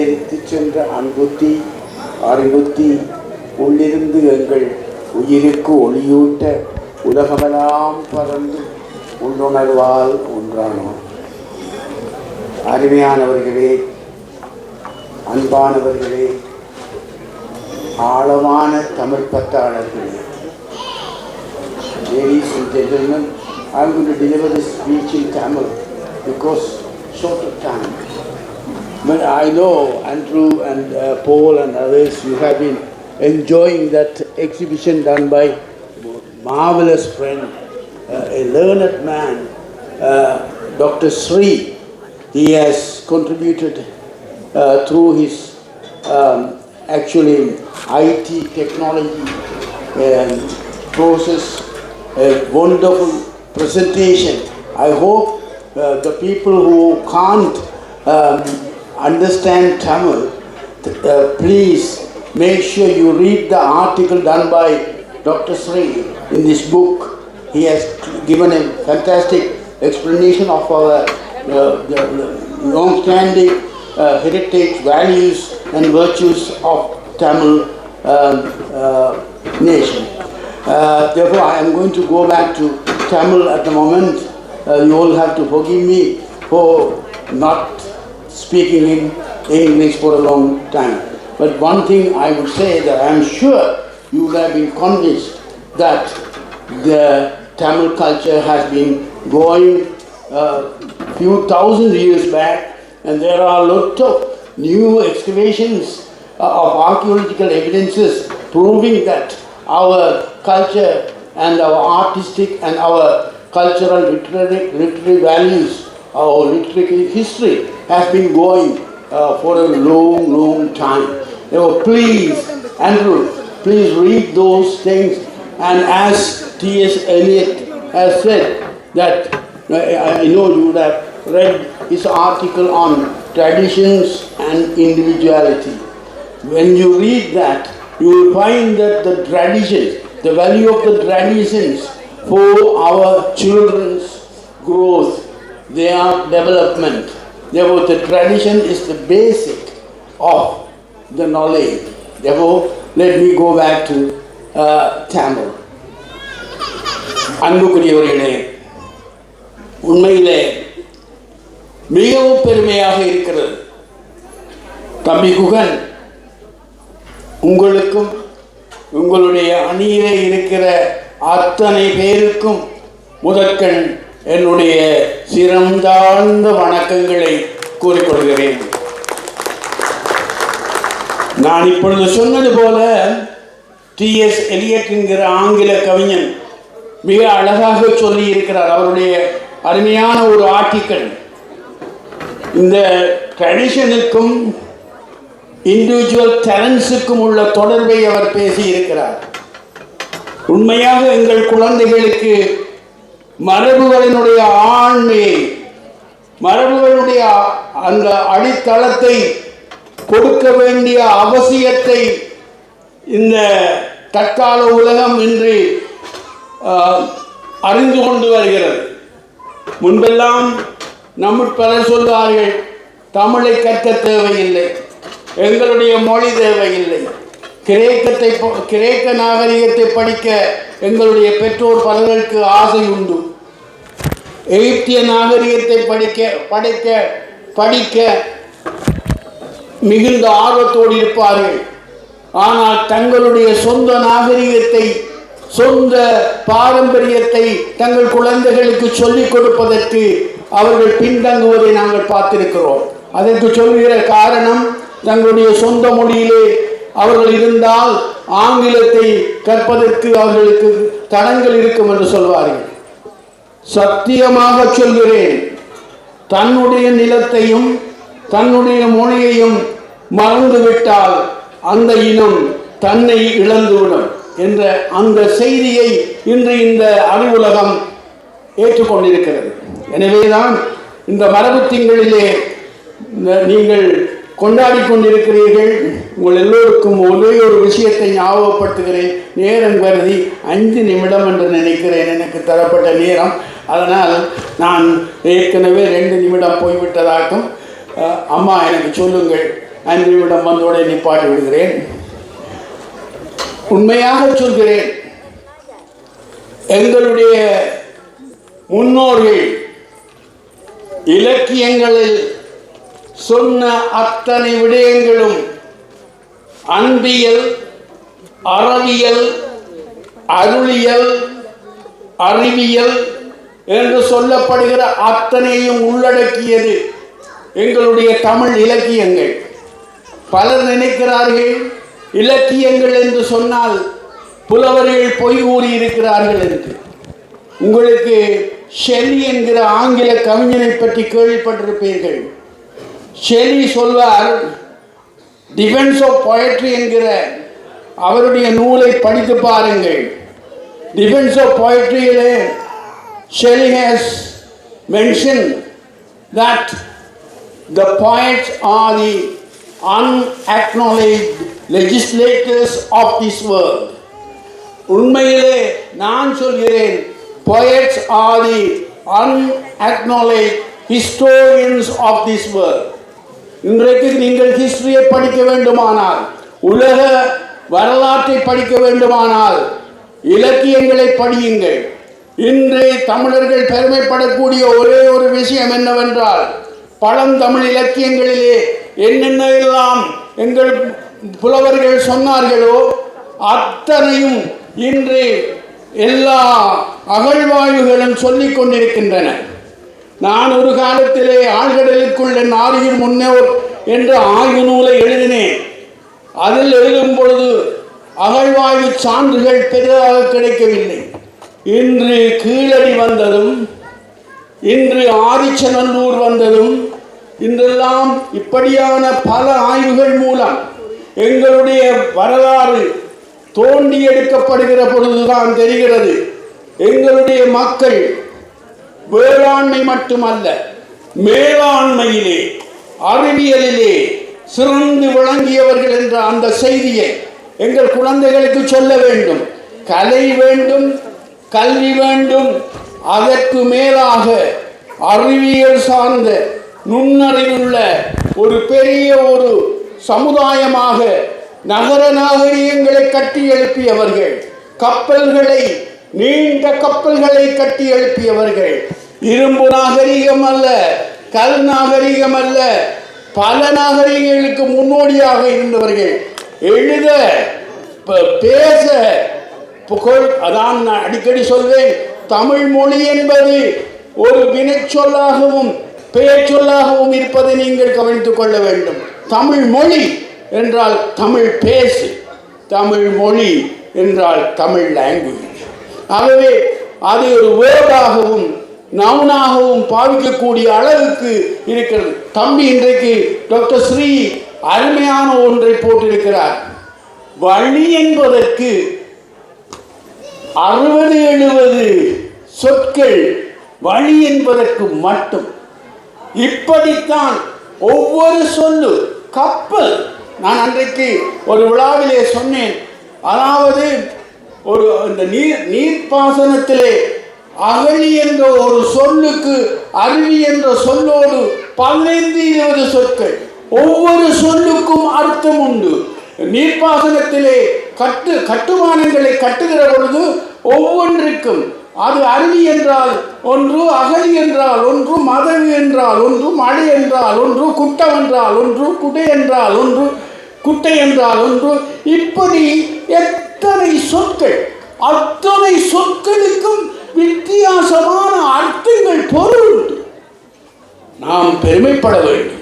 உள்ளெரித்து சென்ற அன்புத்தி அறிவுத்தி உள்ளிருந்து எங்கள் உயிருக்கு ஒளியூட்ட உலகமெல்லாம் பறந்து உள்ளுணர்வால் ஒன்றானோம் அருமையானவர்களே அன்பானவர்களே ஆழமான Tamil பத்தாளர்களே ladies and gentlemen I deliver to speech in Tamil because Tamil because short. But I know Andrew and uh, Paul and others, you have been enjoying that exhibition done by marvelous friend, uh, a learned man, uh, Dr. Sri. He has contributed uh, through his um, actually IT technology um, process a wonderful presentation. I hope uh, the people who can't um, understand Tamil, uh, please make sure you read the article done by Dr. Sri in this book. He has given a fantastic explanation of our uh, long-standing uh, heritage, values, and virtues of Tamil um, uh, nation. Uh, therefore, I am going to go back to Tamil at the moment. Uh, you all have to forgive me for not speaking in English for a long time. But one thing I would say that I am sure you would have been convinced that the Tamil culture has been going a few thousand years back, and there are a lot of new excavations uh, of archaeological evidences proving that our culture and our artistic and our cultural literary, literary values, our literary history has been going uh, for a long, long time. Therefore, please, Andrew, please read those things. And as T.S. Eliot has said, that uh, I know you would have read his article on traditions and individuality. When you read that, you will find that the traditions, the value of the traditions for our children's growth, their development. Therefore, the tradition is the basic of the knowledge. Therefore, let me go back to uh, Tamil. அன்புக்குரியவர்களே உண்மையிலே மிகவும் பெருமையாக இருக்கிறது தம்பி குகன் உங்களுக்கும் உங்களுடைய அணியிலே இருக்கிற அத்தனை பேருக்கும் முதற்கண் என்னுடைய சிறந்தாழ்ந்த வணக்கங்களை கூறிக்கொள்கிறேன். நான் இப்பொழுது சொன்னது போல டி. எஸ். எலியட் என்கிற ஆங்கில கவிஞன் மிக அழகாக சொல்லி இருக்கிறார் அவருடைய அருமையான ஒரு ஆர்டிக்கல். இந்த ட்ரெடிஷனுக்கும் இண்டிவிஜுவல் டேலண்ட்ஸுக்கும் உள்ள தொடர்பை அவர் பேசி இருக்கிறார் உண்மையாக எங்கள் குழந்தைகளுக்கு மரபுகளினுடைய ஆண்மையை மரபுகளுடைய அந்த அடித்தளத்தை கொடுக்க வேண்டிய அவசியத்தை இந்த தற்கால உலகம் இன்று அறிந்து கொண்டு வருகிறது. முன்பெல்லாம் நம்ம பலர் சொல்வார்கள் தமிழை கற்க தேவையில்லை எங்களுடைய மொழி தேவையில்லை. கிரேக்கத்தை ப- கிரேக்க நாகரிகத்தை படிக்க எங்களுடைய பெற்றோர் பலருக்கு ஆசை உண்டு. எகிப்திய நாகரிகத்தை படிக்க படைக்க படிக்க மிகுந்த ஆர்வத்தோடு இருப்பார்கள். ஆனால் தங்களுடைய சொந்த நாகரிகத்தை சொந்த பாரம்பரியத்தை தங்கள் குழந்தைகளுக்கு சொல்லிக் கொடுப்பதற்கு அவர்கள் பின்தங்குவதை நாங்கள் பார்த்திருக்கிறோம். அதற்கு சொல்கிற காரணம் தங்களுடைய சொந்த மொழியிலே அவர்கள் இருந்தால் ஆங்கிலத்தை கற்பதற்கு அவர்களுக்கு தடங்கள் இருக்கும் என்று சொல்வார்கள். சத்தியமாக சொல்கிறேன். தன்னுடைய நிலத்தையும் தன்னுடைய மொழியையும் மறந்துவிட்டால் அந்த இனம் தன்னை இழந்துவிடும் என்ற அந்த செய்தியை இன்று இந்த அறிவுலகம் ஏற்றுக்கொண்டிருக்கிறது. எனவேதான் இந்த மரபு திங்களிலே நீங்கள் கொண்டாடி கொண்டிருக்கிறீர்கள் உங்கள் எல்லோருக்கும் ஒரே ஒரு விஷயத்தை ஞாபகப்படுத்துகிறேன். நேரம் கருதி அஞ்சு நிமிடம் என்று நினைக்கிறேன். எனக்கு தரப்பட்ட நேரம். அதனால் நான் ஏற்கனவே ரெண்டு நிமிடம் போய்விட்டதாகும் அம்மா எனக்கு சொல்லுங்கள். அஞ்சு நிமிடம் வந்தோட நிப்பாட்டி விடுகிறேன். உண்மையாக சொல்கிறேன். எங்களுடைய முன்னோர்கள் இலக்கியங்களில் சொன்ன அத்தனை விடயங்களும் அன்பியல் அறவியல் அருளியல் அறிவியல் என்று சொல்லப்படுகிற அத்தனையும் உள்ளடக்கியது எங்களுடைய தமிழ் இலக்கியங்கள். பலர் நினைக்கிறார்கள் இலக்கியங்கள் என்று சொன்னால் புலவர்கள் பொய் கூறியிருக்கிறார்கள் என்று. உங்களுக்கு ஷெல்லி என்கிற ஆங்கில கவிஞனை பற்றி கேள்விப்பட்டிருப்பீர்கள். ஷெல்லி சொல்வார் டிஃபென்ஸ் ஆஃப் poetry என்கிற அவருடைய நூலை படித்து பாருங்கள் defence of poetryயிலே Shelley has mention that the poets are the unacknowledged legislators of this world. உண்மையிலே நான் சொல்கிறேன் poets are the unacknowledged historians of this world. இன்றைக்கு நீங்கள் ஹிஸ்டரியை படிக்க வேண்டுமானால் உலக வரலாற்றை படிக்க வேண்டுமானால் இலக்கியங்களை படியுங்கள். இன்று தமிழர்கள் பெருமைப்படக்கூடிய ஒரே ஒரு விஷயம் என்னவென்றால் பழந்தமிழ் இலக்கியங்களிலே என்னென்ன எல்லாம் எங்கள் புலவர்கள் சொன்னார்களோ அத்தனையும் இன்று எல்லா அகழ்வாய்வுகளும் சொல்லிக் கொண்டிருக்கின்றன. நான் ஒரு காலத்திலே ஆழ்கடலுக்குள்ள நாரியின் முன்னோர் என்று ஆய்வு நூலை எழுதினேன். அதில் எழுதும் பொழுது அகழ்வாய்வு சான்றுகள் பெரிதாக கிடைக்கவில்லை. இன்று கீழடி வந்ததும் இன்று ஆதிச்சநல்லூர் வந்ததும் இன்றெல்லாம் இப்படியான பல ஆய்வுகள் மூலம் எங்களுடைய வரலாறு தோண்டி எடுக்கப்படுகிற பொழுதுதான் தெரிகிறது. எங்களுடைய மக்கள் வேளாண்மை மட்டுமல்ல மேலாண்மையிலே அறிவியலிலே சிறந்து விளங்கியவர்கள் என்ற அந்த செய்தியை எங்கள் குழந்தைகளுக்கு சொல்ல வேண்டும். கலை வேண்டும் கல்வி வேண்டும் அதற்கு மேலாக அறிவியல் சார்ந்த நுண்ணறிவுள்ள ஒரு பெரிய ஒரு சமுதாயமாக நகர நாகரிகங்களை கட்டி எழுப்பியவர்கள் கப்பல்களை நீண்ட கப்பல்களை கட்டி எழுப்பியவர்கள் இரும்பு நாகரிகம் அல்ல கல் நாகரிகம் அல்ல பல நாகரிகங்களுக்கு முன்னோடியாக இருந்தவர்கள். எழுத பேச புகழ் அதான் நான் அடிக்கடி சொல்வேன் தமிழ் மொழி என்பது ஒரு வினைச்சொல்லாகவும் பெயர்ச்சொல்லாகவும் இருப்பதை நீங்கள் கவனித்துக் கொள்ள வேண்டும். தமிழ் மொழி என்றால் தமிழ் பேசு தமிழ் மொழி என்றால் தமிழ் லாங்குவேஜ் ஆகவே அது ஒரு வேர்டாகவும் நவுனாகவும் பாவிக்கக்கூடிய அளவுக்கு இருக்கிறது. தம்பி இன்றைக்கு டாக்டர் ஸ்ரீ அருமையான ஒன்றை போட்டிருக்கிறார். வழி என்பதற்கு அறுபது எழுபது சொற்கள் வழி என்பதற்கு மட்டும். இப்படித்தான் ஒவ்வொரு சொல்லு கப்பல். நான் அன்றைக்கு ஒரு விழாவிலே சொன்னேன். அதாவது ஒரு இந்த நீர் நீர்ப்பாசனத்திலே அகழி என்ற ஒரு சொல்லுக்கு அருவி என்ற சொல்லோடு பதினைந்து இருபது சொற்கள். ஒவ்வொரு சொல்லுக்கும் அர்த்தம் உண்டு. நீர்ப்பாசனத்திலே கட்டு கட்டுமானங்களை கட்டுகிற பொழுது ஒவ்வொன்றுக்கும் அது அருவி என்றால் ஒன்று அகழி என்றால் ஒன்று மதவி என்றால் ஒன்று மழை என்றால் ஒன்று குட்டம் என்றால் ஒன்று குடை என்றால் ஒன்று குட்டை என்றால் ஒன்று. இப்படி எத்தனை சொற்கள் அத்தனை சொற்களுக்கும் வித்தியாசமான அர்த்தங்கள் பொருள். உண்டு நாம் பெருமைப்பட வேண்டும்.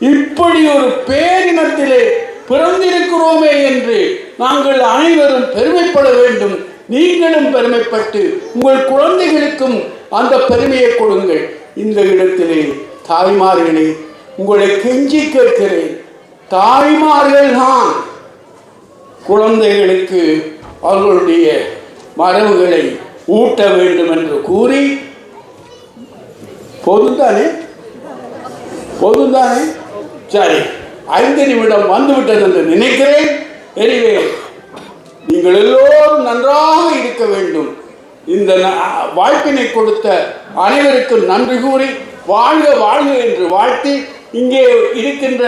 இப்படி ஒரு பேரினத்திலே பிறந்திருக்கிறோமே என்று நாங்கள் அனைவரும் பெருமைப்பட வேண்டும். நீங்களும் பெருமைப்பட்டு உங்கள் குழந்தைகளுக்கும் அந்த பெருமையை கொடுங்கள். இந்த இடத்திலே தாய்மார்களே உங்களை கெஞ்சி கேட்கிறேன். தாய்மார்கள் தான் குழந்தைகளுக்கு அவர்களுடைய மரபுகளை ஊட்ட வேண்டும் என்று கூறி பொதுந்தானே? பொதுந்தானே? சரி ஐந்து நிமிடம் வந்துவிட்டது என்று நினைக்கிறேன். எனவே நீங்கள் எல்லோரும் நன்றாக இருக்க வேண்டும். இந்த வாய்ப்பினை கொடுத்த அனைவருக்கும் நன்றி கூறி வாழ்க வாழ்க என்று வாழ்த்தி இங்கே இருக்கின்ற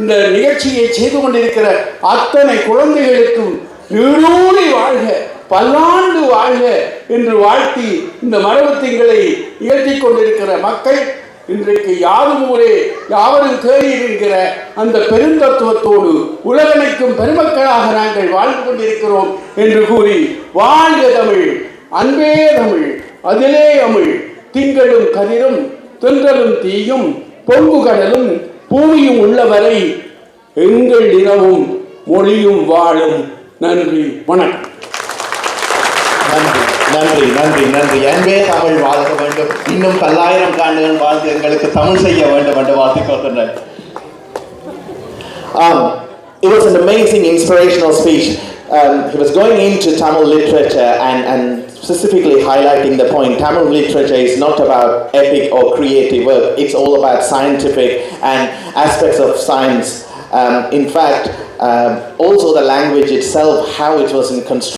இந்த நிகழ்ச்சியை செய்து கொண்டிருக்கிற அத்தனை குழந்தைகளுக்கும் நீடூழி வாழ்க. பல்லாண்டு வாழ்க என்று வாழ்த்தி இந்த மரபு திங்களை இயற்றிக் கொண்டிருக்கிற மக்கள் இன்றைக்கு யாரும் ஊரே யாவரும் கேளீர் என்கிற அந்த பெருந்தத்துவத்தோடு உலகனைக்கும் பெருமக்களாக நாங்கள் வாழ்ந்து கொண்டிருக்கிறோம் என்று கூறி வாழ்க தமிழ் அன்பே தமிழ் அதிலே அமிழ் திங்களும் கதிரும் தென்றலும் தீயும் பொங்கு கடலும் பூமியும் உள்ளவரை எங்கள் இனமும் மொழியும் வாழும். நன்றி வணக்கம். நன்றி நன்றி நன்றி நன்றி அன்பே தமிழ் வாழ்க வேண்டும் இன்னும் பல்லாயிரம் ஆண்டுகள் வாழ்ந்து எங்களுக்கு தமிழ் செய்ய வேண்டும் என்று வாழ்த்திக் கொள்கின்றேன் Um, it was an amazing, inspirational speech. Um, he was going into Tamil literature and, and specifically highlighting the point Tamil literature is not about epic or creative work, it's all about scientific and aspects of science. Um, in fact, um, also the language itself, how it was in construction.